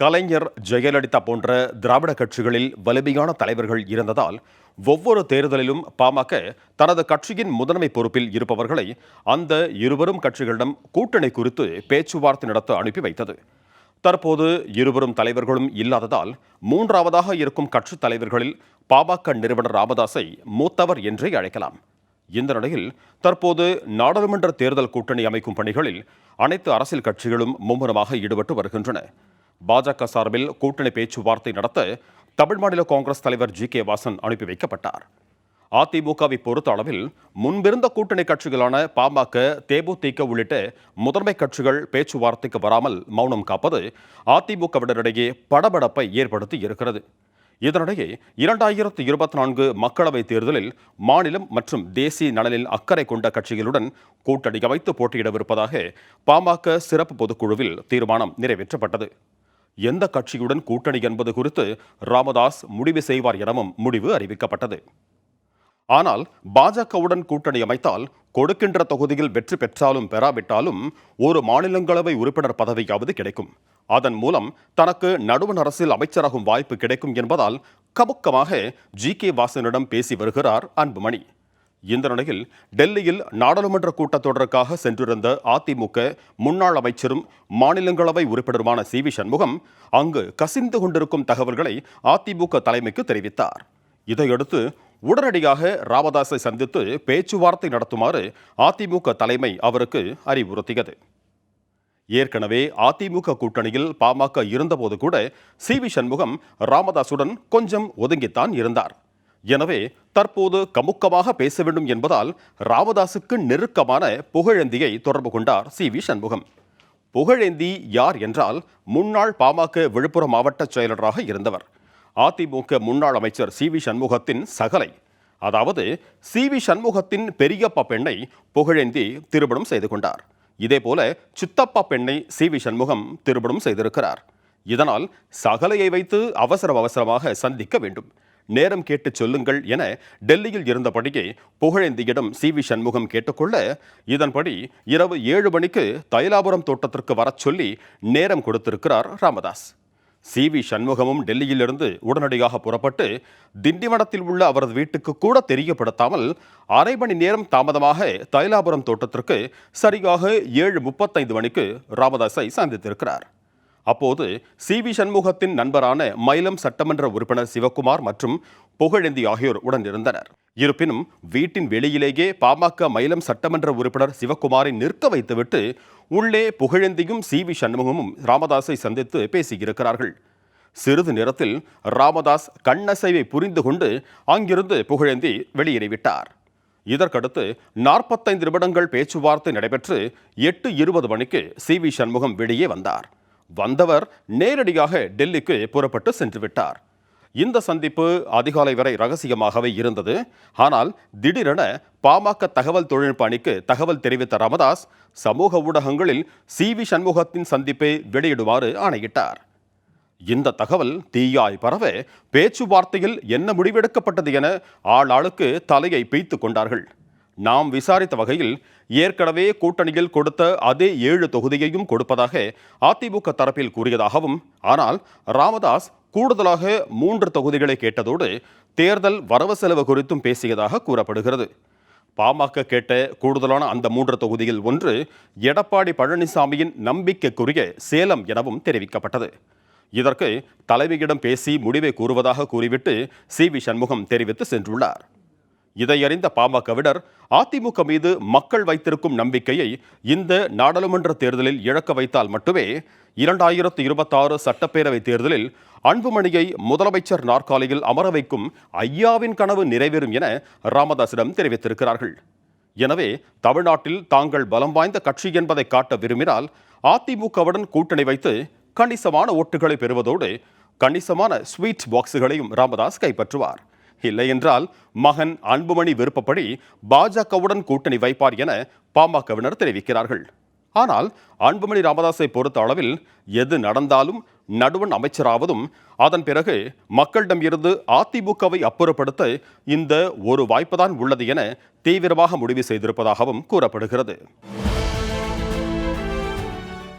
கலைஞர் ஜெயலலிதா போன்ற திராவிட கட்சிகளில் வலிமையான தலைவர்கள் இருந்ததால் ஒவ்வொரு தேர்தலிலும் பாமக தனது கட்சியின் முதன்மை பொறுப்பில் இருப்பவர்களை அந்த இருவரும் கட்சிகளிடம் கூட்டணி குறித்து பேச்சுவார்த்தை நடத்த அனுப்பி வைத்தது. தற்போது இருவரும் தலைவர்களும் இல்லாததால் மூன்றாவதாக இருக்கும் கட்சித் தலைவர்களில் பாமக நிறுவனர் ராமதாஸை மூத்தவர் என்றே அழைக்கலாம். இந்த நிலையில் தற்போது நாடாளுமன்ற தேர்தல் கூட்டணி அமைக்கும் பணிகளில் அனைத்து அரசியல் கட்சிகளும் மும்முரமாக ஈடுபட்டு வருகின்றன. பாஜக சார்பில் கூட்டணி பேச்சுவார்த்தை நடத்த தமிழ் மாநில காங்கிரஸ் தலைவர் ஜி கே வாசன் அனுப்பி வைக்கப்பட்டார். அதிமுகவை பொறுத்த அளவில் முன்பிருந்த கூட்டணி கட்சிகளான பாமக தேமுதிக உள்ளிட்ட முதன்மை கட்சிகள் பேச்சுவார்த்தைக்கு வராமல் மௌனம் காப்பது அதிமுகவினரிடையே படபடப்பை ஏற்படுத்தி இருக்கிறது. இதனிடையே இரண்டாயிரத்து இருபத்தி நான்கு மக்களவைத் தேர்தலில் மாநிலம் மற்றும் தேசிய நலனில் அக்கறை கொண்ட கட்சிகளுடன் கூட்டணி அமைத்து போட்டியிடவிருப்பதாக பாமக சிறப்பு பொதுக்குழுவில் தீர்மானம் நிறைவேற்றப்பட்டது. எந்த கட்சியுடன் கூட்டணி என்பது குறித்து ராமதாஸ் முடிவு செய்வார் எனவும் முடிவு அறிவிக்கப்பட்டது. ஆனால் பாஜகவுடன் கூட்டணி அமைத்தால் கொடுக்கின்ற தொகுதியில் வெற்றி பெற்றாலும் பெறாவிட்டாலும் ஒரு மாநிலங்களவை உறுப்பினர் பதவியாவது கிடைக்கும். அதன் மூலம் தனக்கு நடுவண் அரசில் அமைச்சராகும் வாய்ப்பு கிடைக்கும் என்பதால் கமுக்கமாக ஜி கே வாசனிடம் பேசி வருகிறார் அன்புமணி. இந்த நிலையில் டெல்லியில் நாடாளுமன்ற கூட்டத்தொடருக்காக சென்றிருந்த அதிமுக முன்னாள் அமைச்சரும் மாநிலங்களவை உறுப்பினருமான சி வி சண்முகம் அங்கு கசிந்து கொண்டிருக்கும் தகவல்களை அதிமுக தலைமைக்கு தெரிவித்தார். இதையடுத்து உடனடியாக ராமதாஸை சந்தித்து பேச்சுவார்த்தை நடத்துமாறு அதிமுக தலைமை அவருக்கு அறிவுறுத்தியது. ஏற்கனவே அதிமுக கூட்டணியில் பாமக இருந்தபோது கூட சி வி சண்முகம் ராமதாசுடன் கொஞ்சம் ஒதுங்கித்தான் இருந்தார். எனவே தற்போது கமுக்கமாக பேச வேண்டும் என்பதால் ராமதாசுக்கு நெருக்கமான புகழேந்தியை தொடர்பு கொண்டார் சி வி சண்முகம். புகழேந்தி யார் என்றால் முன்னாள் பாமக விழுப்புரம் மாவட்ட செயலராக இருந்தவர். அதிமுக முன்னாள் அமைச்சர் சி வி சண்முகத்தின் சகலை. அதாவது சி வி சண்முகத்தின் பெரியப்பா பெண்ணை புகழேந்தி திருமணம் செய்து கொண்டார். இதேபோல சித்தப்பா பெண்ணை சி வி சண்முகம் திருமணம் செய்திருக்கிறார். இதனால் சகலையை வைத்து அவசர அவசரமாக சந்திக்க வேண்டும். நேரம் கேட்டு சொல்லுங்கள் என டெல்லியில் இருந்தபடியே புகழேந்தியிடம் சி வி சண்முகம் கேட்டுக்கொள்ள இதன்படி இரவு ஏழு மணிக்கு தைலாபுரம் தோட்டத்திற்கு வரச் சொல்லி நேரம் கொடுத்திருக்கிறார் ராமதாஸ். சி வி சண்முகமும் டெல்லியிலிருந்து உடனடியாக புறப்பட்டு திண்டிவனத்தில் உள்ள அவரது வீட்டுக்கு கூட தெரியப்படுத்தாமல் அரை மணி நேரம் தாமதமாக தைலாபுரம் தோட்டத்திற்கு சரியாக ஏழு முப்பத்தைந்து மணிக்கு ராமதாஸை சந்தித்திருக்கிறார். அப்போது சி வி சண்முகத்தின் நண்பரான மயிலம் சட்டமன்ற உறுப்பினர் சிவக்குமார் மற்றும் புகழேந்தி ஆகியோர் உடன் இருந்தனர் இருப்பினும் வீட்டின் வெளியிலேயே பாமக மயிலம் சட்டமன்ற உறுப்பினர் சிவக்குமாரை நிற்க வைத்துவிட்டு உள்ளே புகழேந்தியும் சி வி சண்முகமும் ராமதாஸை சந்தித்து பேசியிருக்கிறார்கள். சிறிது நேரத்தில் ராமதாஸ் கண்ணசைவை புரிந்து கொண்டு அங்கிருந்து புகழேந்தி வெளியேறிவிட்டார். இதற்கடுத்து நாற்பத்தைந்து நிமிடங்கள் பேச்சுவார்த்தை நடைபெற்று எட்டு இருபது மணிக்கு சி வி சண்முகம் வெளியே வந்தார். வந்தவர் நேரடியாக டெல்லிக்கு புறப்பட்டு சென்று விட்டார் இந்த சந்திப்பு அதிகாலை வரை ரகசியமாகவே இருந்தது. ஆனால் திடீரென பாமக தகவல் தொழில்நுட்ப அணிக்கு தகவல் தெரிவித்த ராமதாஸ் சமூக ஊடகங்களில் சி வி சண்முகத்தின் சந்திப்பை வெளியிடுமாறு ஆணையிட்டார். இந்த தகவல் தீயாய் பரவ பேச்சுவார்த்தையில் என்ன முடிவெடுக்கப்பட்டது என ஆளாளுக்கு தலையை பீய்த்து கொண்டார்கள். நாம் விசாரித்த வகையில் ஏற்கனவே கூட்டணியில் கொடுத்த அதே ஏழு தொகுதியையும் கொடுப்பதாக அதிமுக தரப்பில் கூறியதாகவும் ஆனால் ராமதாஸ் கூடுதலாக மூன்று தொகுதிகளை கேட்டதோடு தேர்தல் வரவு செலவு குறித்தும் பேசியதாக கூறப்படுகிறது. பாமக கேட்ட கூடுதலான அந்த மூன்று தொகுதியில் ஒன்று எடப்பாடி பழனிசாமியின் நம்பிக்கைக்குரிய சேலம் எனவும் தெரிவிக்கப்பட்டது. இதற்கு தலைவியிடம் பேசி முடிவை கூறுவதாக கூறிவிட்டு சி வி சண்முகம் தெரிவித்து சென்றுள்ளார். இதையறிந்த பாமகவினர் அதிமுக மீது மக்கள் வைத்திருக்கும் நம்பிக்கையை இந்த நாடாளுமன்ற தேர்தலில் இழக்க வைத்தால் மட்டுமே இரண்டாயிரத்து இருபத்தாறு சட்டப்பேரவை தேர்தலில் அன்புமணியை முதலமைச்சர் நாற்காலியில் அமர வைக்கும் ஐயாவின் கனவு நிறைவேறும் என ராமதாசிடம் தெரிவித்திருக்கிறார்கள். எனவே தமிழ்நாட்டில் தாங்கள் பலம் வாய்ந்த கட்சி என்பதை காட்ட விரும்பினால் அதிமுகவுடன் கூட்டணி வைத்து கணிசமான ஓட்டுகளை பெறுவதோடு கணிசமான ஸ்வீட் பாக்ஸுகளையும் ராமதாஸ் கைப்பற்றுவார். இல்லை என்றால் மகன் அன்புமணி விருப்பப்படி பாஜகவுடன் கூட்டணி வைப்பார் என பாமகவினர் தெரிவிக்கிறார்கள். ஆனால் அன்புமணி ராமதாஸை பொறுத்த அளவில் எது நடந்தாலும் நடுவன் அமைச்சராவதும் அதன் பிறகு மக்களிடம் இருந்து அதிமுகவை அப்புறப்படுத்த இந்த ஒரு வாய்ப்புதான் உள்ளது என தீவிரமாக முடிவு செய்திருப்பதாகவும் கூறப்படுகிறது.